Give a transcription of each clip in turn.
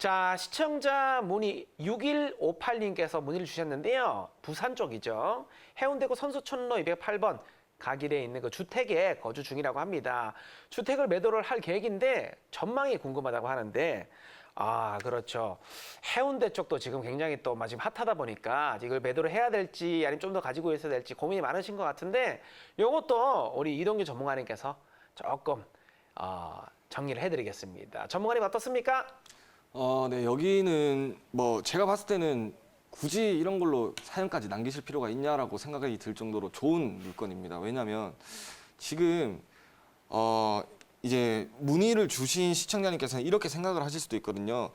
자, 시청자 문의 6158님께서 문의를 주셨는데요. 부산 쪽이죠. 해운대구 선수촌로 208번 가길에 있는 그 주택에 거주 중이라고 합니다. 주택을 매도를 할 계획인데 전망이 궁금하다고 하는데 아, 그렇죠. 해운대 쪽도 지금 굉장히 또 지금 핫하다 보니까 이걸 매도를 해야 될지 아니면 좀 더 가지고 있어야 될지 고민이 많으신 것 같은데 요것도 우리 이동규 전문가님께서 조금 어, 정리를 해드리겠습니다. 전문가님 어떻습니까? 어, 네, 여기는 뭐 제가 봤을 때는 굳이 이런 걸로 사연까지 남기실 필요가 있냐라고 생각이 들 정도로 좋은 물건입니다. 왜냐하면 지금 어, 이제 문의를 주신 시청자님께서는 이렇게 생각을 하실 수도 있거든요.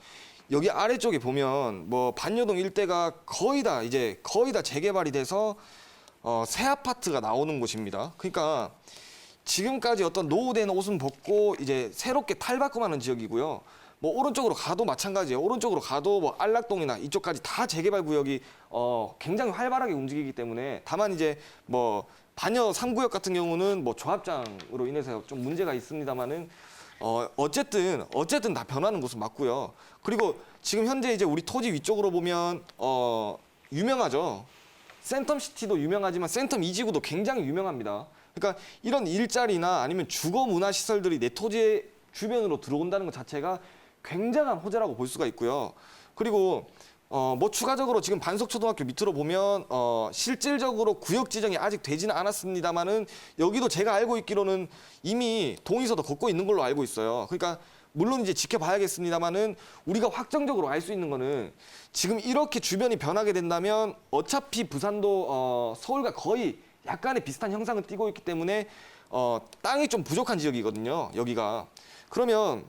여기 아래쪽에 보면 뭐 반여동 일대가 거의 다 이제 거의 다 재개발이 돼서 어, 새 아파트가 나오는 곳입니다. 그러니까 지금까지 어떤 노후된 옷은 벗고 이제 새롭게 탈바꿈하는 지역이고요. 뭐 오른쪽으로 가도 마찬가지예요. 오른쪽으로 가도 뭐 안락동이나 이쪽까지 다 재개발 구역이 어 굉장히 활발하게 움직이기 때문에 다만 이제 뭐 반여 3구역 같은 경우는 뭐 조합장으로 인해서 좀 문제가 있습니다만은 어 어쨌든 어쨌든 다 변하는 곳은 맞고요. 그리고 지금 현재 이제 우리 토지 위쪽으로 보면 어 유명하죠. 센텀 시티도 유명하지만 센텀 이지구도 굉장히 유명합니다. 그러니까 이런 일자리나 아니면 주거 문화 시설들이 내 토지 주변으로 들어온다는 것 자체가 굉장한 호재라고 볼 수가 있고요. 그리고 어 뭐 추가적으로 지금 반석초등학교 밑으로 보면 어 실질적으로 구역 지정이 아직 되지는 않았습니다만은 여기도 제가 알고 있기로는 이미 동의서도 걷고 있는 걸로 알고 있어요. 그러니까 물론 이제 지켜봐야겠습니다만은 우리가 확정적으로 알 수 있는 거는 지금 이렇게 주변이 변하게 된다면 어차피 부산도 어 서울과 거의 약간의 비슷한 형상을 띠고 있기 때문에 어 땅이 좀 부족한 지역이거든요. 여기가 그러면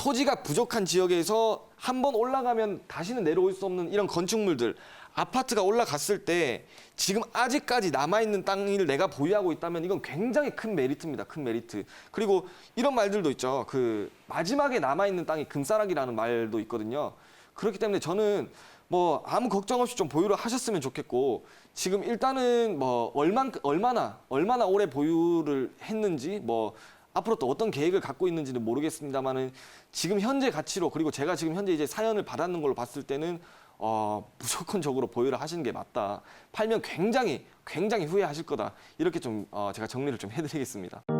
토지가 부족한 지역에서 한 번 올라가면 다시는 내려올 수 없는 이런 건축물들 아파트가 올라갔을 때 지금 아직까지 남아있는 땅을 내가 보유하고 있다면 이건 굉장히 큰 메리트입니다. 큰 메리트. 그리고 이런 말들도 있죠. 그 마지막에 남아있는 땅이 금싸라기라는 말도 있거든요. 그렇기 때문에 저는 뭐 아무 걱정 없이 좀 보유를 하셨으면 좋겠고 지금 일단은 뭐 얼만 얼마나 얼마나 오래 보유를 했는지 뭐 앞으로 또 어떤 계획을 갖고 있는지는 모르겠습니다만은 지금 현재 가치로 그리고 제가 지금 현재 이제 사연을 받았는 걸로 봤을 때는 어 무조건적으로 보유를 하시는 게 맞다. 팔면 굉장히 굉장히 후회하실 거다. 이렇게 좀 어, 제가 정리를 좀 해드리겠습니다.